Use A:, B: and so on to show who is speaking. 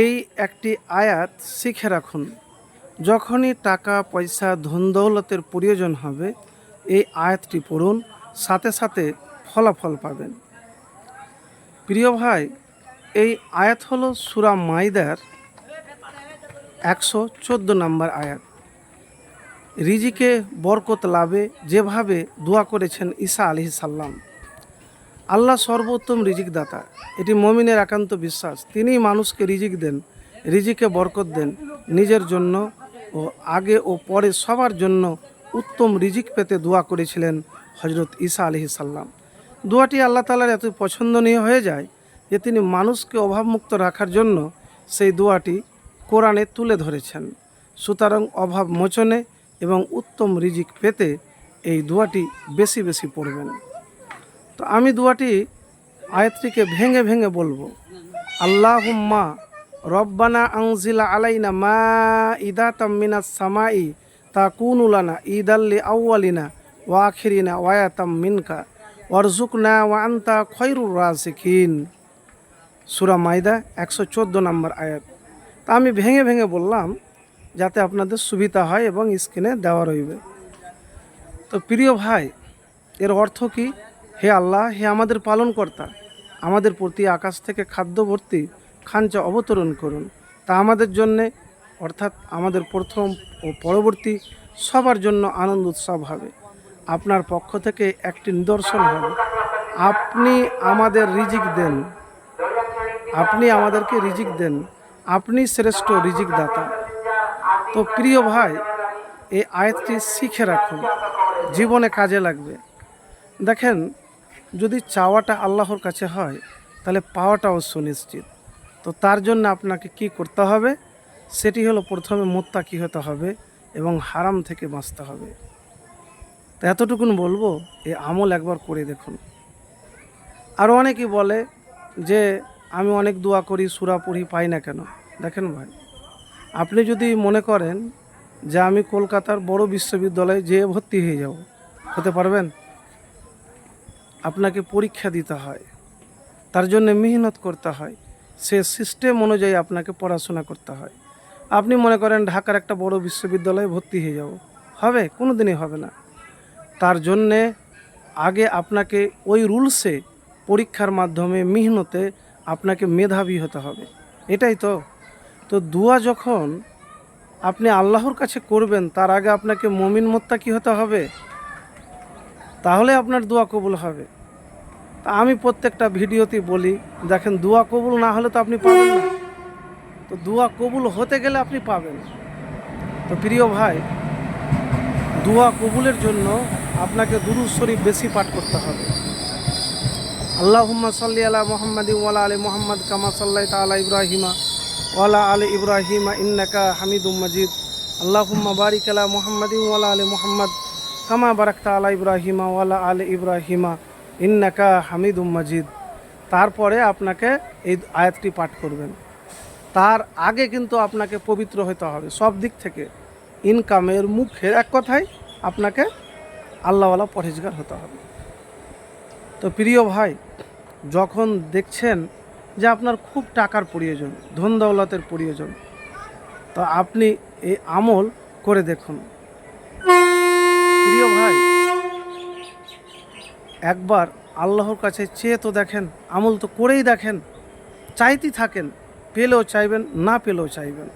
A: এই একটি আয়াত শিখে রাখুন। যখনই টাকা, পয়সা, ধন, দৌলতের প্রয়োজন হবে, এই আয়াতটি পড়ুন, সাথে সাথে ফলাফল পাবেন। প্রিয় ভাই, এই আয়াত হলো সুরা মাইদার একশো চোদ্দ নম্বর আয়াত। রিজিকে বরকত লাভে যেভাবে দোয়া করেছেন ঈসা আলি সাল্লাম আল্লাহ সর্বোত্তম রিজিক দাতা এটি মমিনের একান্ত বিশ্বাস। তিনি মানুষকে রিজিক দেন, রিজিকে বরকত দেন, নিজের জন্য ও আগে ও পরে সবার জন্য উত্তম রিজিক পেতে দোয়া করেছিলেন হজরত ঈসা আলহি সাল্লাম দোয়াটি আল্লাহ তালার এত পছন্দনীয় হয়ে যায় যে তিনি মানুষকে অভাবমুক্ত রাখার জন্য সেই দোয়াটি কোরআনে তুলে ধরেছেন। সুতরাং অভাব মোচনে এবং উত্তম রিজিক পেতে এই দোয়াটি বেশি বেশি পড়বেন। তো আমি দুয়াটি আয়াতটিকে ভেঙে ভেঙে বলব। আল্লাহ হুম্মা রব্বানা আংজিলা আলাইনা মা ইদা তাম্মিনা সামাই তা কুন উলানা কুনুলানা ঈদাল্লি আউ্বালিনা ওয়া আখিরিনা ওয়ায়াতাম মিনকা ওয়ারজুকনা ওয়া আন্তা খৈরুর রাসিকিন সুরা মাইদা একশো চোদ্দ নম্বর আয়াত। তা আমি ভেঙে ভেঙে বললাম যাতে আপনাদের সুবিধা হয় এবং স্ক্রিনে দেওয়া রইবে। তো প্রিয় ভাই, এর অর্থ কি? হে আল্লাহ, হে আমাদের পালনকর্তা, আমাদের প্রতি আকাশ থেকে খাদ্য ভর্তি খাঞ্চা অবতরণ করুন। তা আমাদের জন্যে, অর্থাৎ আমাদের প্রথম ও পরবর্তী সবার জন্য আনন্দ উৎসব হবে। আপনার পক্ষ থেকে একটি নিদর্শন হবে। আপনি আমাদের রিজিক দেন। আপনি আমাদেরকে রিজিক দেন। আপনি শ্রেষ্ঠ রিজিক দাতা তো প্রিয় ভাই, এই আয়াতটি শিখে রাখুন। জীবনে কাজে লাগবে। দেখেন যদি চাওয়াটা আল্লাহর কাছে হয়, তাহলে পাওয়াটাও সুনিশ্চিত। তো তার জন্য আপনাকে কি করতে হবে? সেটি হলো প্রথমে মোত্তা কী হতে হবে এবং হারাম থেকে বাঁচতে হবে। তো এতটুকুন বলব, এই আমল একবার করে দেখুন। আরও অনেকেই বলে যে, আমি অনেক দোয়া করি, সুরা পড়ি, পাই না কেন? দেখেন ভাই, আপনি যদি মনে করেন যে, আমি কলকাতার বড় বিশ্ববিদ্যালয়ে যেয়ে ভর্তি হয়ে যাব, হতে পারবেন? আপনাকে পরীক্ষা দিতে হয়। তার জন্য মেহনত করতে হয়। সে সিস্টেম অনুযায়ী আপনাকে পড়াশোনা করতে হয়। আপনি মনে করেন ঢাকার একটা বড় বিশ্ববিদ্যালয়ে ভর্তি হয়ে যাব। হবে কোনো দিনই হবে না। তার জন্যে আগে আপনাকে ওই রুলসে পরীক্ষার মাধ্যমে মেহনতে আপনাকে মেধাবী হতে হবে। এটাই তো। তো দুয়া যখন আপনি আল্লাহর কাছে করবেন, তার আগে আপনাকে মমিন মোত্তা কি হতে হবে। তাহলে আপনার দোয়া কবুল হবে। আমি প্রত্যেকটা ভিডিওতে বলি, দেখেন দোয়া কবুল না হলে তো আপনি পাবেন না। তো দোয়া কবুল হতে গেলে আপনি পাবেন। তো প্রিয় ভাই, দোয়া কবুলের জন্য আপনাকে দুরু শরীফ বেশি পাঠ করতে হবে। আল্লাহুম্মা সাল্লি আলা মুহাম্মাদি ওয়ালা আলি মুহাম্মদ কামা সাল্লাই তালা ইব্রাহিমা ওয়ালা আলি ইব্রাহিমা ইন্নাকা হামিদুম মাজিদ। আল্লাহুম্মা বারিক আলা মুহাম্মাদি ওয়ালা আলি মুহাম্মদ কামা বারাকতা আলা ইব্রাহিমা ওয়ালা আলি ইব্রাহিমা, ইন্নাকা হামিদুম মাজিদ। তারপরে আপনাকে এই আয়াতটি পাঠ করবেন। তার আগে কিন্তু আপনাকে পবিত্র হতে হবে সব দিক থেকে। ইনকামের মুখের এক কথায় আপনাকে আল্লাহওয়ালা পরহেজগার হতে হবে। তো প্রিয় ভাই, যখন দেখছেন যে আপনার খুব টাকার প্রয়োজন, ধন দৌলতের প্রয়োজন, তো আপনি এই আমল করে দেখুন। প্রিয় ভাই, একবার আল্লাহর কাছে চেয়ে তো দেখেন, আমল তো করেই দেখেন, চাইতেই থাকেন, পেলেও চাইবেন, না পেলেও চাইবেন।